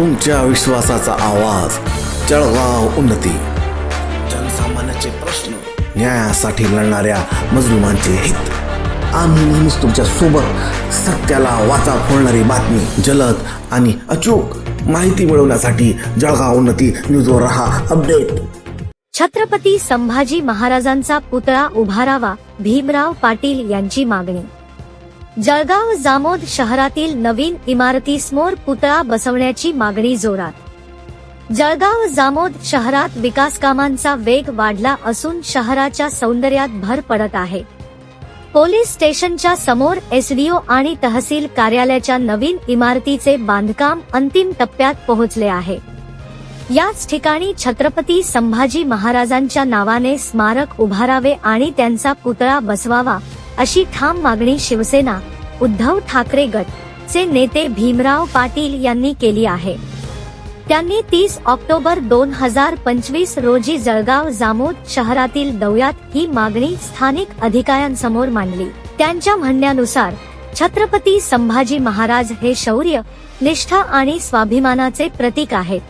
तुमच्या विश्वासाचा आवाज जळगाव उन्नती. जनसामान्याचे प्रश्न न्यायासाठी लढणाऱ्या मजलुमांचे हित. आम्ही नेहमीच तुमच्यासोबत सत्याला वाचा फोडणारी बातमी जलद आणि अचूक माहिती मिळवण्यासाठी जळगाव उन्नती न्यूजवर रहा अपडेट. छत्रपती संभाजी महाराजांचा पुतळा उभारावा भीमराव पाटील यांची मागणी. जळगाव जामोद शहरातील नवीन इमारतीसमोर पुतळा बसवण्याची मागणी जोरात. जळगाव जामोद शहरात विकास कामांचा वेग वाढला असून शहराच्या सौंदर्यात भर पडत आहे. पोलीस स्टेशनच्या समोर एसडीओ आणि तहसील कार्यालयाच्या नवीन इमारतीचे बांधकाम अंतिम टप्प्यात पोहोचले आहे. याच ठिकाणी छत्रपती संभाजी महाराजांच्या नावाने स्मारक उभारावे आणि त्यांचा पुतळा बसवावा अशी ठाम मागणी शिवसेना उद्धव ठाकरे गट चे नेते भीमराव पाटील यांनी केली आहे. त्यांनी तीस ऑक्टोबर दोन हजार पंचवीस रोजी जळगाव जामोद शहरातील दौऱ्यात ही मागणी स्थानिक अधिकाऱ्यांसमोर मांडली. त्यांच्या म्हणण्यानुसार छत्रपती संभाजी महाराज हे शौर्य निष्ठा आणि स्वाभिमानाचे प्रतीक आहेत.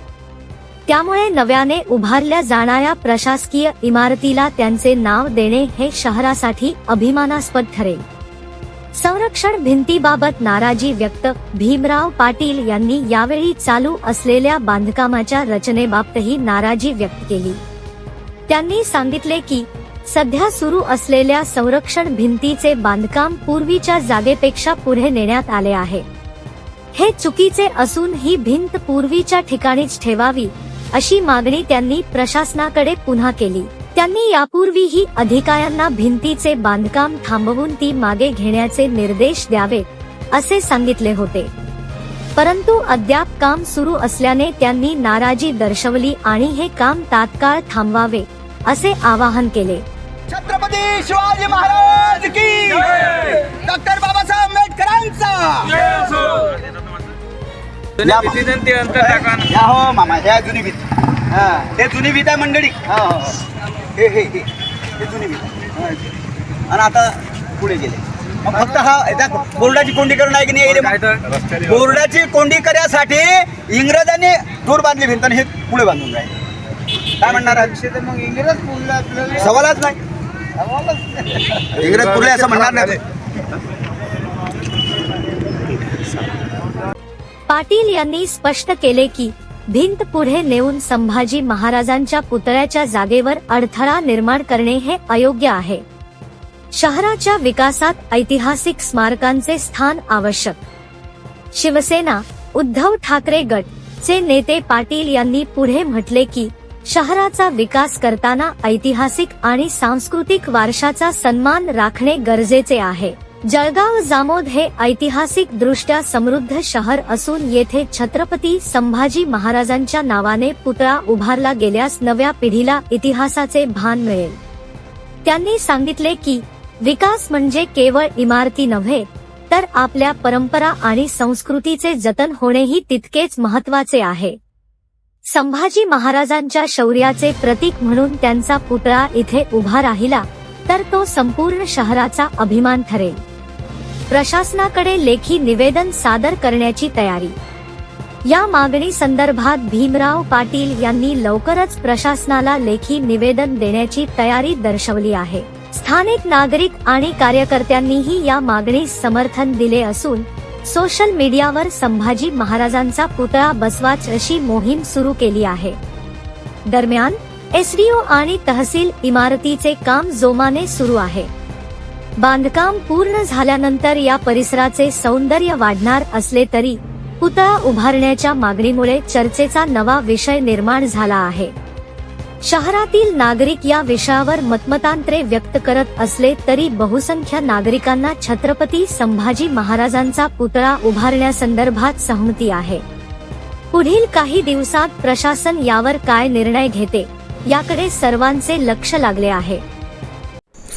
त्यामुळे नव्याने उभारल्या जाणाऱ्या प्रशासकीय इमारतीला त्यांचे नाव देणे हे शहरासाठी अभिमानास्पद ठरेल. संरक्षण भिंतीबाबत नाराजी व्यक्त भीमराव पाटील यांनी यावेळी चालू असलेल्या बांधकामाच्या रचनेबाबतही नाराजी व्यक्त केली. त्यांनी सांगितले की सध्या सुरू असलेल्या संरक्षण भिंतीचे बांधकाम पूर्वीच्या जागेपेक्षा पुढे नेण्यात आले आहे. हे चुकीचे असून ही भिंत पूर्वीच्या ठिकाणीच ठेवावी अशी मागणी त्यांनी प्रशासनाकडे पुन्हा केली. त्यांनी यापूर्वीही अधिकाऱ्यांना भिंतीचे बांधकाम थांबवून ती मागे घेण्याचे निर्देश द्यावे असे सांगितले होते. परंतु अद्याप काम सुरू असल्याने त्यांनी नाराजी दर्शवली आणि हे काम तात्काळ थांबवावे असे आवाहन केले. छत्रपती शिवाजी महाराज! जुन्या भीतीचं ते अंतर टाका ना. या हो मामा ह्या जुनी भीत. हा. हे जुनी भीत आहे मंडळी. हा हो हे. हे हे हे. जुनी भीत. आहे. हा. आणि आता पुढे गेले. मग फक्त हा याचा बोर्डाची कोंडी करून आहे की नाही काय? तर? बोर्डाची कोंडी करण्यासाठी इंग्रजांनी दूर बांधली भिंत आणि हे पुढे बांधून राहिले. काय म्हणणार आहे? मग इंग्रज बोलला आपल्याला सवालच नाही. इंग्रज पुढे असं म्हणणार नाही. पाटील यांनी स्पष्ट केले की भिंत पुढे नेऊन संभाजी महाराजांच्या पुतळ्याच्या जागेवर अडथळा निर्माण करणे हे अयोग्य आहे. शहराच्या विकासात ऐतिहासिक स्मारकांचे स्थान आवश्यक. शिवसेना उद्धव ठाकरे गट चे नेते पाटील यांनी पुढे म्हटले की शहराचा विकास करताना ऐतिहासिक आणि सांस्कृतिक वारशाचा सन्मान राखणे गरजेचे आहे. जळगाव जामोद हे ऐतिहासिक दृष्ट्या समृद्ध शहर असून येथे छत्रपती संभाजी महाराजांच्या नावाने पुतळा उभारला गेल्यास नव्या पिढीला इतिहासाचे भान मिळेल. त्यांनी सांगितले की विकास म्हणजे केवळ इमारती नव्हे तर आपल्या परंपरा आणि संस्कृतीचे जतन होणेही तितकेच महत्त्वाचे आहे. संभाजी महाराजांच्या शौर्याचे प्रतीक म्हणून त्यांचा पुतळा इथे उभा राहिला तर तो संपूर्ण शहराचा अभिमान ठरेल. प्रशासनाकडे लेखी निवेदन सादर करण्याची तयारी. या मागणी संदर्भात भीमराव पाटील यांनी लवकरच प्रशासनाला लेखी निवेदन देण्याची तयारी दर्शवली आहे. स्थानिक नागरिक आणि कार्यकर्त्यांनीही या मागणीस समर्थन दिले असून सोशल मीडियावर संभाजी महाराजांचा पुतळा बसवाच अशी मोहीम सुरू केली आहे. दरम्यान एसडीओ आणि तहसील इमारतीचे काम जोमाने सुरू आहे. बांधकाम पूर्ण झाल्यानंतर या परिसराचे सौंदर्य वाढणार असले तरी पुतळा उभारण्याच्या मागणीमुळे चर्चेचा नवा विषय निर्माण झाला आहे. शहरातील नागरिक या विषयावर मतमतांतरे व्यक्त करत असले तरी बहुसंख्य नागरिकांना छत्रपती संभाजी महाराजांचा पुतळा उभारण्यासंदर्भात सहमती आहे. पुढील काही दिवसात प्रशासन यावर काय निर्णय घेते याकडे सर्वांचे लक्ष लागले आहे.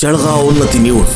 जळगाव उन्नती न्यूज.